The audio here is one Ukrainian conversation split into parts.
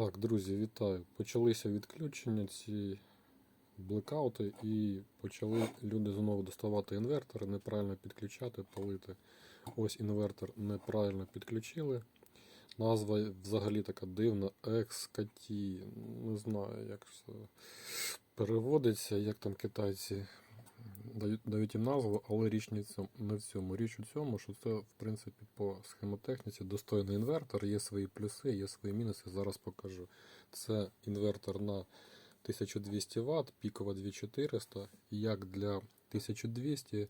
Так, друзі, вітаю. Почалися відключення ці блекаути і почали люди знову доставати інвертори, неправильно підключати, палити. Ось інвертор неправильно підключили. Назва взагалі така дивна, екскаті. Не знаю, як це переводиться, як там китайці дають, їм назву, але річ не в цьому. Річ у цьому, що це, в принципі, по схемотехніці достойний інвертор, є свої плюси, є свої мінуси. Зараз покажу. Це інвертор на 1200 Вт, пікова 2400. Як для 1200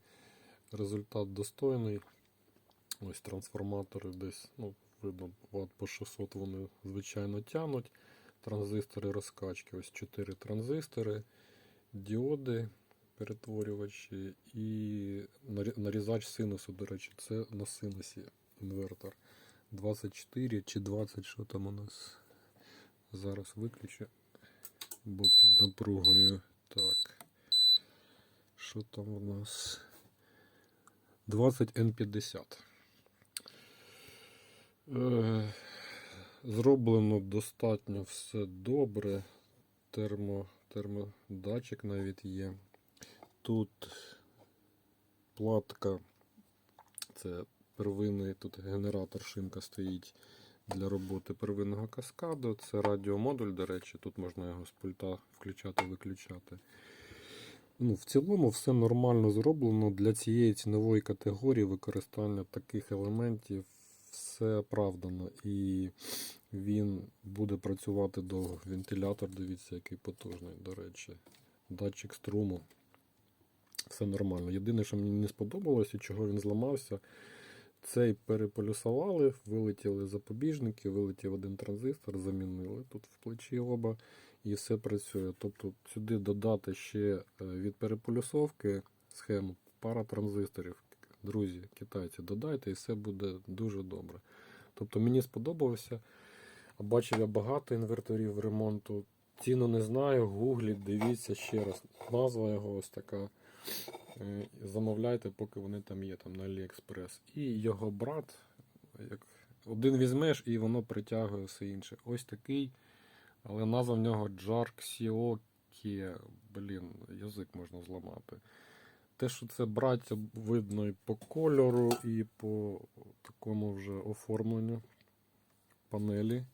результат достойний. Ось трансформатори десь, ну, видно, Вт по 600 вони звичайно тянуть. Транзистори розкачки, ось 4 транзистори, діоди, перетворювачі і нарізач синусу, до речі, це на синусі інвертор. 24 чи 20, що там у нас. Зараз виключу, бо під напругою. Так. Що там у нас? 20 N50. Е, Зроблено достатньо все добре. Термо, термодатчик навіть є. Тут платка, це первинний, тут генератор шинка стоїть для роботи первинного каскаду. Це радіомодуль, до речі, тут можна його з пульта включати-виключати. Ну, в цілому все нормально зроблено для цієї цінової категорії використання таких елементів. Все оправдано і він буде працювати довго. Вентилятор, дивіться, який потужний, до речі. Датчик струму. Все нормально. Єдине, що мені не сподобалось і чого він зламався, цей переполюсували, вилетіли запобіжники, вилетів один транзистор, замінили тут в плечі оба, і все працює. Тобто сюди додати ще е, від переполюсовки схему пара транзисторів. Друзі, китайці, додайте і все буде дуже добре. Тобто мені сподобалося. Бачив я багато інверторів ремонту. Ціну не знаю, гуглі, дивіться ще раз. Назва його ось така. Е, Замовляйте, поки вони там є, там на AliExpress. І його брат, як один візьмеш і воно притягує все інше. Ось такий. Але назва в нього Siokie. Блін, язик можна зламати. Те, що це браття, видно і по кольору, і по такому вже оформленню панелі.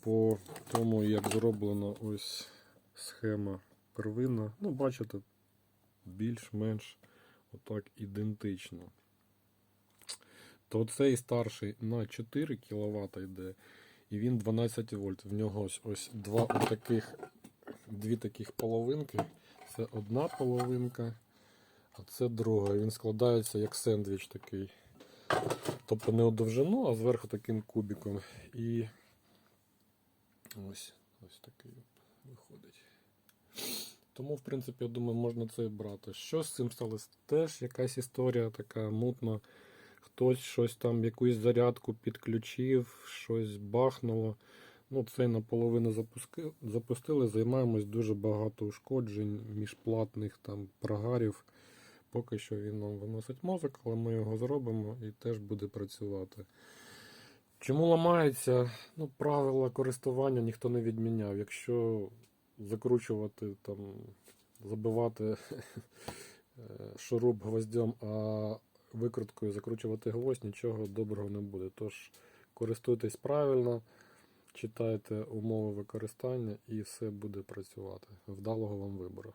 По тому, як зроблена ось схема первинна. Ну, бачите, більш-менш отак ідентично. То цей старший на 4 кВт йде, і він 12 вольт. В нього ось, ось два таких, дві таких половинки. Це одна половинка, а це друга. Він складається як сендвіч такий. Тобто не у довжину, а зверху таким кубиком. І ось ось такий виходить. Тому, в принципі, я думаю, можна це і брати. Що з цим сталося? Теж якась історія така мутна. Хтось щось там, якусь зарядку підключив, щось бахнуло. Ну, цей наполовину запуски... запустили. Займаємось дуже багато ушкоджень, міжплатних там прогарів. Поки що він нам виносить мозок, але ми його зробимо і теж буде працювати. Чому ламається? Ну, правила користування ніхто не відміняв. Якщо закручувати, там, забивати е, шуруп гвоздем, а викруткою закручувати гвоздь, нічого доброго не буде. Тож користуйтесь правильно, читайте умови використання і все буде працювати. Вдалого вам вибору.